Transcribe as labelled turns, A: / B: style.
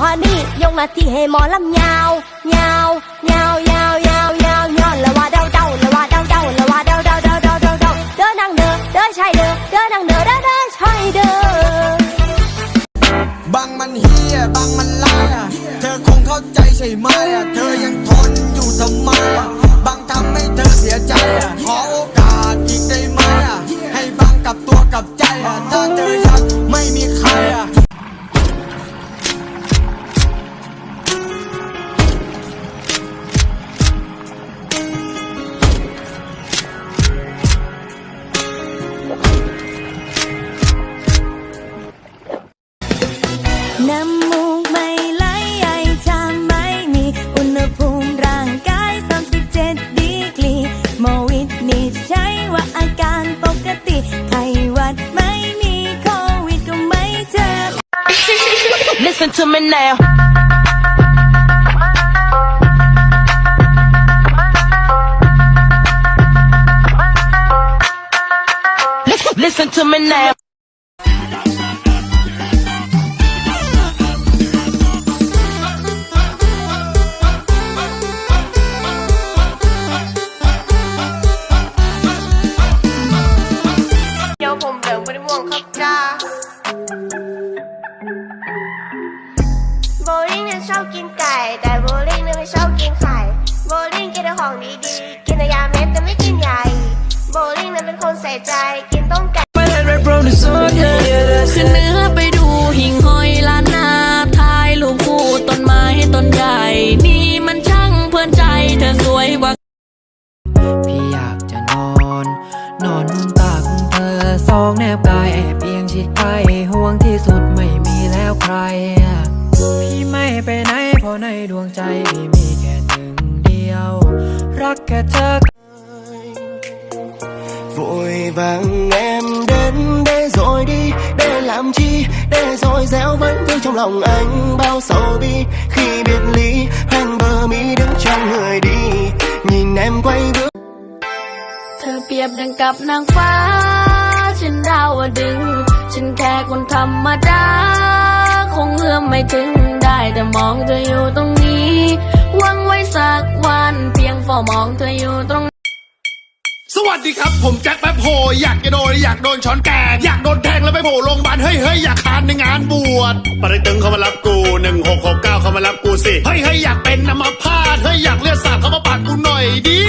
A: ฮอนี่ยกหน้าที่ให้หมอลำยาวยาวยาวยาวยาวยาวยาวละว่าเดาเดาละว่าเดาเดาละว่าเดาเดาเดาเดาเดาเดาเด้อนางเด้อเด้อชายเด้อเด้อนางเด้อเด้อเด้อชายเด้อ
B: บางมันเฮียบางมันลายอ่เธอคงเข้าใจใช่ไหมอะเธอยังทนอยู่ทำไมอะบางทำให้เธอเสียใจอะขอโอกาสอีกได้ไหมอะให้บางกับตัวกับใจอะถ้าเธอยังไม่มี
A: วินิจฉัยว่าอาการปกติไข้หวัดไม่มีโควิดก็ไม่เจอ
C: Listen to me now. Listen to me now.
D: ผมเหลืองเป็นม่วงครับจ้าโบลิ่งเนี่ยชอบกินไก่ แต่โบลิ่งเนี่ยไม่ชอบกินไข่โบลิ่งกินแต่ของดีๆ กินแต่ยาเม็ดแต่ไม่กินใหญ่โบลิ่งเนี่ยเป็นคนใส่ใจ กินต้มไก่
E: ขึ้นเนื้อไปดูหิ่งห้อยล้านนาถ่ายรูปคู่ต้นไม้ต้นใหญ่ นี่มันช่างเพลินใจเธอสวยกว่า
F: พี่ ห่วงที่สุดไม่มีแล้วใคร พี่ไม่ไปไหนเพราะในดวงใจพี่มีแค่หนึ่งเดียว รักแค่เธอ
G: Vội vàng em đến đây rồi đi Để làm chi Để rồi réo vẫn vương trong lòng anh Bao sầu bi Khi biệt ly Hoang bờ mi đứng trong người đi Nhìn em quay bước
E: เธอเปรียบดังกับนางฟ้า ค่คนธรรมดา คงเอื้อมไม่ถึงได้แต่มองเธออยู่ตรงนี้หวังไว้สักวัน เพียงเฝ้ามองเธออยู่ตรง
H: สวัสดีครับ ผมแจ็คแป๊บโฮอยากจะโดนอยากโดนช้อนแกงอยากโดนแทงแล้วไปโผล่โรงพยาบาลเฮ้ยเฮ้ยอยากคานในงานบวชปริตึงเขามารับกูหนึ่งหกหกเก้าเขามารับกูสิเฮ้ยเฮ้ยอยากเป็นนำมาพาดเฮ้ยอยากเลือดสาดเขามาปาดกูหน่อยดิ